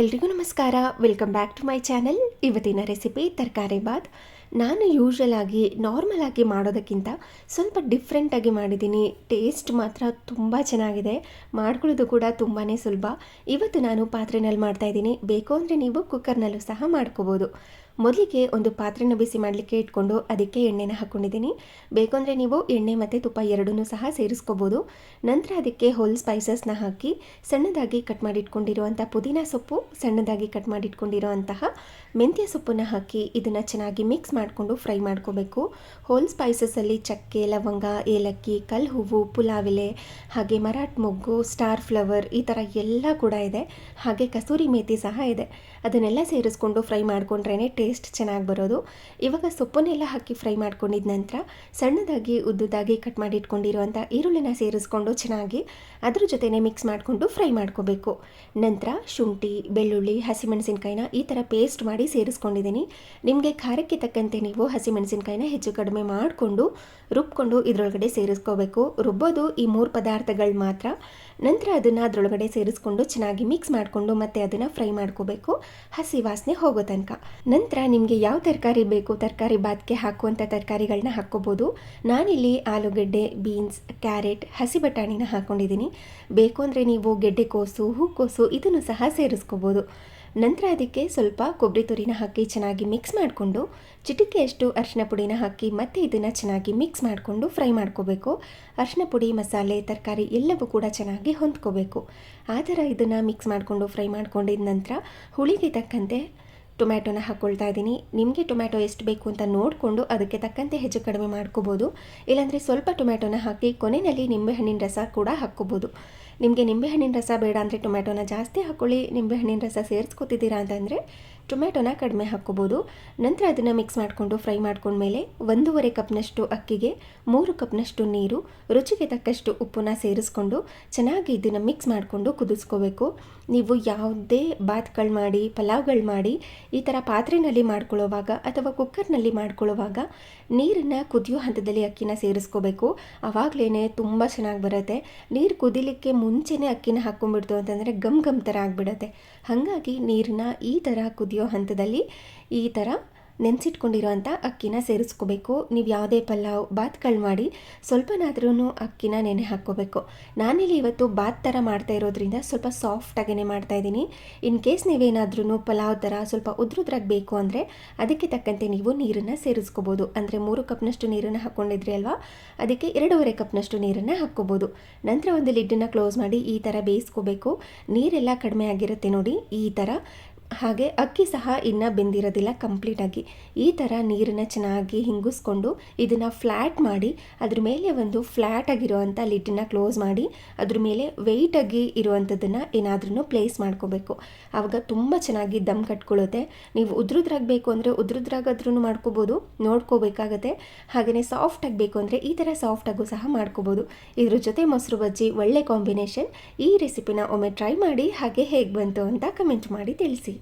ಎಲ್ರಿಗೂ ನಮಸ್ಕಾರ. Welcome back to my channel ಇವತ್ತಿನ ರೆಸಿಪಿ ತರಕಾರಿ ಬಾತ್. ನಾನು ಯೂಶ್ವಲ್ ಆಗಿ ನಾರ್ಮಲ್ ಆಗಿ ಮಾಡೋದಕ್ಕಿಂತ ಸ್ವಲ್ಪ ಡಿಫ್ರೆಂಟಾಗಿ ಮಾಡಿದ್ದೀನಿ. ಟೇಸ್ಟ್ ಮಾತ್ರ ತುಂಬ ಚೆನ್ನಾಗಿದೆ. ಮಾಡ್ಕೊಳ್ಳೋದು ಕೂಡ ತುಂಬಾ ಸುಲಭ. ಇವತ್ತು ನಾನು ಪಾತ್ರೆನಲ್ಲಿ ಮಾಡ್ತಾಯಿದ್ದೀನಿ ಬೇಕು ಅಂದರೆ ನೀವು ಕುಕ್ಕರ್ನಲ್ಲೂ ಸಹ ಮಾಡ್ಕೋಬೋದು. ಮೊದಲಿಗೆ ಒಂದು ಪಾತ್ರೆನ ಬಿಸಿ ಮಾಡಲಿಕ್ಕೆ ಇಟ್ಕೊಂಡು ಅದಕ್ಕೆ ಎಣ್ಣೆನ ಹಾಕ್ಕೊಂಡಿದ್ದೀನಿ ಬೇಕು ಅಂದರೆ ನೀವು ಎಣ್ಣೆ ಮತ್ತು ತುಪ್ಪ ಎರಡನ್ನೂ ಸಹ ಸೇರಿಸ್ಕೋಬೋದು. ನಂತರ ಅದಕ್ಕೆ ಹೋಲ್ ಸ್ಪೈಸಸ್ನ ಹಾಕಿ ಸಣ್ಣದಾಗಿ ಕಟ್ ಮಾಡಿಟ್ಕೊಂಡಿರುವಂಥ ಪುದೀನ ಸೊಪ್ಪು, ಸಣ್ಣದಾಗಿ ಕಟ್ ಮಾಡಿಟ್ಕೊಂಡಿರುವಂತಹ ಮೆಂತ್ಯ ಸೊಪ್ಪನ್ನು ಹಾಕಿ ಇದನ್ನು ಚೆನ್ನಾಗಿ ಮಿಕ್ಸ್ ಮಾಡಿಕೊಂಡು ಫ್ರೈ ಮಾಡ್ಕೋಬೇಕು. ಹೋಲ್ ಸ್ಪೈಸಸಲ್ಲಿ ಚಕ್ಕೆ, ಲವಂಗ, ಏಲಕ್ಕಿ ಕಲ್ ಹೂವು ಪುಲಾವಿಲೆ, ಹಾಗೆ ಮರಾಠ್ ಮೊಗ್ಗು ಸ್ಟಾರ್ ಫ್ಲವರ್ ಈ ಥರ ಎಲ್ಲ ಕೂಡ ಇದೆ. ಹಾಗೆ ಕಸೂರಿ ಮೇಥಿ ಸಹ ಇದೆ. ಅದನ್ನೆಲ್ಲ ಸೇರಿಸ್ಕೊಂಡು ಫ್ರೈ ಮಾಡ್ಕೊಂಡ್ರೇ ಟೇಸ್ಟ್ ಚೆನ್ನಾಗಿ ಬರೋದು. ಇವಾಗ ಸೊಪ್ಪನ್ನೆಲ್ಲ ಹಾಕಿ ಫ್ರೈ ಮಾಡ್ಕೊಂಡಿದ ನಂತರ ಸಣ್ಣದಾಗಿ, ಉದ್ದುದಾಗಿ ಕಟ್ ಮಾಡಿ ಇಟ್ಕೊಂಡಿರುವಂಥ ಈರುಳ್ಳಿನ ಸೇರಿಸ್ಕೊಂಡು ಚೆನ್ನಾಗಿ ಅದ್ರ ಜೊತೆನೇ ಮಿಕ್ಸ್ ಮಾಡಿಕೊಂಡು ಫ್ರೈ ಮಾಡ್ಕೋಬೇಕು. ನಂತರ ಶುಂಠಿ, ಬೆಳ್ಳುಳ್ಳಿ, ಹಸಿಮೆಣಸಿನ್ಕಾಯಿನ ಈ ಥರ ಪೇಸ್ಟ್ ಮಾಡಿ ಸೇರಿಸ್ಕೊಂಡಿದ್ದೀನಿ. ನಿಮಗೆ ಖಾರಕ್ಕೆ ತಕ್ಕಂತೆ ನೀವು ಹಸಿಮೆಣಸಿನ್ಕಾಯಿನ ಹೆಚ್ಚು ಕಡಿಮೆ ಮಾಡಿಕೊಂಡು ರುಬ್ಕೊಂಡು ಇದರೊಳಗಡೆ ಸೇರಿಸ್ಕೋಬೇಕು. ರುಬ್ಬೋದು ಈ ಮೂರು ಪದಾರ್ಥಗಳು ಮಾತ್ರ. ನಂತರ ಅದನ್ನು ಅದರೊಳಗಡೆ ಸೇರಿಸ್ಕೊಂಡು ಚೆನ್ನಾಗಿ ಮಿಕ್ಸ್ ಮಾಡಿಕೊಂಡು ಮತ್ತೆ ಅದನ್ನು ಫ್ರೈ ಮಾಡ್ಕೋಬೇಕು. ಹಸಿ ವಾಸನೆ ಹೋಗೋ ತನಕ. ನಂತರ ನಿಮಗೆ ಯಾವ ತರಕಾರಿ ಬೇಕು, ತರಕಾರಿ ಬಾತ್ಗೆ ಹಾಕುವಂಥ ತರಕಾರಿಗಳನ್ನ ಹಾಕ್ಕೋಬೋದು. ನಾನಿಲ್ಲಿ ಆಲೂಗಡ್ಡೆ ಬೀನ್ಸ್ ಕ್ಯಾರೆಟ್ ಹಸಿ ಬಟಾಣಿನ ಹಾಕ್ಕೊಂಡಿದ್ದೀನಿ ಬೇಕು ಅಂದರೆ ನೀವು ಗೆಡ್ಡೆಕೋಸು ಹೂಕೋಸು ಇದನ್ನು ಸಹ ಸೇರಿಸ್ಕೋಬೋದು. ನಂತರ ಅದಕ್ಕೆ ಸ್ವಲ್ಪ ಕೊಬ್ಬರಿ ತುರಿನ ಹಾಕಿ ಚೆನ್ನಾಗಿ ಮಿಕ್ಸ್ ಮಾಡಿಕೊಂಡು ಚಿಟಿಕೆಯಷ್ಟು ಅರಿಶಿನ ಪುಡಿನ ಹಾಕಿ ಮತ್ತೆ ಇದನ್ನು ಚೆನ್ನಾಗಿ ಮಿಕ್ಸ್ ಮಾಡಿಕೊಂಡು ಫ್ರೈ ಮಾಡ್ಕೋಬೇಕು. ಅರಿಶಿನ ಪುಡಿ, ಮಸಾಲೆ, ತರಕಾರಿ ಎಲ್ಲವೂ ಕೂಡ ಚೆನ್ನಾಗಿ ಹೊಂದ್ಕೋಬೇಕು. ಆ ಥರ ಇದನ್ನು ಮಿಕ್ಸ್ ಮಾಡಿಕೊಂಡು ಫ್ರೈ ಮಾಡ್ಕೊಂಡಿದ ನಂತರ ಹುಳಿಗೆ ತಕ್ಕಂತೆ ಟೊಮ್ಯಾಟೊನ ಹಾಕ್ಕೊಳ್ತಾ ಇದ್ದೀನಿ ನಿಮಗೆ ಟೊಮ್ಯಾಟೊ ಎಷ್ಟು ಬೇಕು ಅಂತ ನೋಡಿಕೊಂಡು ಅದಕ್ಕೆ ತಕ್ಕಂತೆ ಹೆಚ್ಚು ಕಡಿಮೆ ಮಾಡ್ಕೋಬೋದು. ಇಲ್ಲಾಂದರೆ ಸ್ವಲ್ಪ ಟೊಮ್ಯಾಟೊನ ಹಾಕಿ ಕೊನೆಯಲ್ಲಿ ನಿಂಬೆಹಣ್ಣಿನ ರಸ ಕೂಡ ಹಾಕ್ಕೋಬೋದು. ನಿಮಗೆ ನಿಂಬೆಹಣ್ಣಿನ ರಸ ಬೇಡ ಅಂದರೆ ಟೊಮ್ಯಾಟೊನ ಜಾಸ್ತಿ ಹಾಕ್ಕೊಳ್ಳಿ ನಿಂಬೆಹಣ್ಣಿನ ರಸ ಸೇರಿಸ್ಕೊತಿದ್ದೀರಾ ಅಂತಂದರೆ ಟೊಮ್ಯಾಟೊನ ಕಡಿಮೆ ಹಾಕ್ಕೋಬೋದು. ನಂತರ ಅದನ್ನು ಮಿಕ್ಸ್ ಮಾಡಿಕೊಂಡು ಫ್ರೈ ಮಾಡ್ಕೊಂಡ್ಮೇಲೆ ಒಂದೂವರೆ ಕಪ್ನಷ್ಟು ಅಕ್ಕಿಗೆ ಮೂರು ಕಪ್ನಷ್ಟು ನೀರು, ರುಚಿಗೆ ತಕ್ಕಷ್ಟು ಉಪ್ಪನ್ನ ಸೇರಿಸ್ಕೊಂಡು ಚೆನ್ನಾಗಿ ಇದನ್ನು ಮಿಕ್ಸ್ ಮಾಡಿಕೊಂಡು ಕುದಿಸ್ಕೋಬೇಕು. ನೀವು ಯಾವುದೇ ಬಾತ್ಗಳು ಮಾಡಿ, ಪಲಾವ್ಗಳು ಮಾಡಿ ಈ ಥರ ಪಾತ್ರೆಯಲ್ಲಿ ಮಾಡ್ಕೊಳ್ಳೋವಾಗ ಅಥವಾ ಕುಕ್ಕರ್ನಲ್ಲಿ ಮಾಡ್ಕೊಳ್ಳೋವಾಗ ನೀರನ್ನು ಕುದಿಯೋ ಹಂತದಲ್ಲಿ ಅಕ್ಕಿನ ಸೇರಿಸ್ಕೋಬೇಕು. ಆವಾಗಲೇ ತುಂಬ ಚೆನ್ನಾಗಿ ಬರುತ್ತೆ. ನೀರು ಕುದಿಲಿಕ್ಕೆ ಮುಂಚೆನೇ ಅಕ್ಕಿನ ಹಾಕ್ಕೊಂಡ್ಬಿಡ್ತು ಅಂತಂದರೆ ಗಮ್ ಗಮ್ ಥರ ಆಗಿಬಿಡುತ್ತೆ. ಹಾಗಾಗಿ ನೀರನ್ನ ಈ ಥರ ಕುದಿಯೋ ಹಂತದಲ್ಲಿ ಈ ಥರ ನೆನೆಸಿಟ್ಕೊಂಡಿರೋಂಥ ಅಕ್ಕಿನ ಸೇರಿಸ್ಕೋಬೇಕು. ನೀವು ಯಾವುದೇ ಪಲಾವ್, ಬಾತ್ಗಳು ಮಾಡಿ ಸ್ವಲ್ಪನಾದ್ರೂ ಅಕ್ಕಿನ ನೆನೆ ಹಾಕ್ಕೋಬೇಕು. ನಾನಿಲ್ಲಿ ಇವತ್ತು ಬಾತ್ ಥರ ಮಾಡ್ತಾ ಇರೋದ್ರಿಂದ ಸ್ವಲ್ಪ ಸಾಫ್ಟಾಗೇ ಮಾಡ್ತಾಯಿದ್ದೀನಿ ಇನ್ ಕೇಸ್ ನೀವೇನಾದ್ರೂ ಪಲಾವ್ ಥರ ಸ್ವಲ್ಪ ಉದ್ರುದ್ರಾಗ ಬೇಕು ಅಂದರೆ ಅದಕ್ಕೆ ತಕ್ಕಂತೆ ನೀವು ನೀರನ್ನು ಸೇರಿಸ್ಕೋಬೋದು. ಅಂದರೆ ಮೂರು ಕಪ್ನಷ್ಟು ನೀರನ್ನು ಹಾಕ್ಕೊಂಡಿದ್ರಿ ಅಲ್ವಾ? ಅದಕ್ಕೆ ಎರಡೂವರೆ ಕಪ್ನಷ್ಟು ನೀರನ್ನು ಹಾಕ್ಕೋಬೋದು. ನಂತರ ಒಂದು ಲಿಡ್ಡನ್ನು ಕ್ಲೋಸ್ ಮಾಡಿ ಈ ಥರ ಬೇಯಿಸ್ಕೋಬೇಕು. ನೀರೆಲ್ಲ ಕಡಿಮೆ ಆಗಿರುತ್ತೆ ನೋಡಿ ಈ ಥರ. ಹಾಗೆ ಅಕ್ಕಿ ಸಹ ಇನ್ನೂ ಬೆಂದಿರೋದಿಲ್ಲ ಕಂಪ್ಲೀಟಾಗಿ. ಈ ಥರ ನೀರನ್ನು ಚೆನ್ನಾಗಿ ಹಿಂಗಿಸ್ಕೊಂಡು ಇದನ್ನು ಫ್ಲ್ಯಾಟ್ ಮಾಡಿ, ಅದ್ರ ಮೇಲೆ ಒಂದು ಫ್ಲ್ಯಾಟ್ ಆಗಿರುವಂಥ ಲಿಡ್ಡನ್ನು ಕ್ಲೋಸ್ ಮಾಡಿ, ಅದ್ರ ಮೇಲೆ ವೆಯ್ಟಾಗಿ ಇರುವಂಥದ್ದನ್ನು ಏನಾದ್ರೂ ಪ್ಲೇಸ್ ಮಾಡ್ಕೋಬೇಕು. ಆವಾಗ ತುಂಬ ಚೆನ್ನಾಗಿ ದಮ್ ಕಟ್ಕೊಳ್ಳುತ್ತೆ ನೀವು ಉದ್ರದ್ರಾಗಬೇಕು ಬೇಕು ಅಂದರೆ ಉದ್ರದ್ರಾಗಾದ್ರೂ ಮಾಡ್ಕೋಬೋದು, ನೋಡ್ಕೋಬೇಕಾಗತ್ತೆ. ಹಾಗೆಯೇ ಸಾಫ್ಟ್ ಆಗಬೇಕು ಅಂದರೆ ಈ ಥರ ಸಾಫ್ಟಾಗೂ ಸಹ ಮಾಡ್ಕೋಬೋದು. ಇದ್ರ ಜೊತೆ ಮೊಸರು ಬಜ್ಜಿ ಒಳ್ಳೆ ಕಾಂಬಿನೇಷನ್ ಈ ರೆಸಿಪಿನ ಒಮ್ಮೆ ಟ್ರೈ ಮಾಡಿ ಹಾಗೆ ಹೇಗೆ ಬಂತು ಅಂತ ಕಮೆಂಟ್ ಮಾಡಿ ತಿಳಿಸಿ.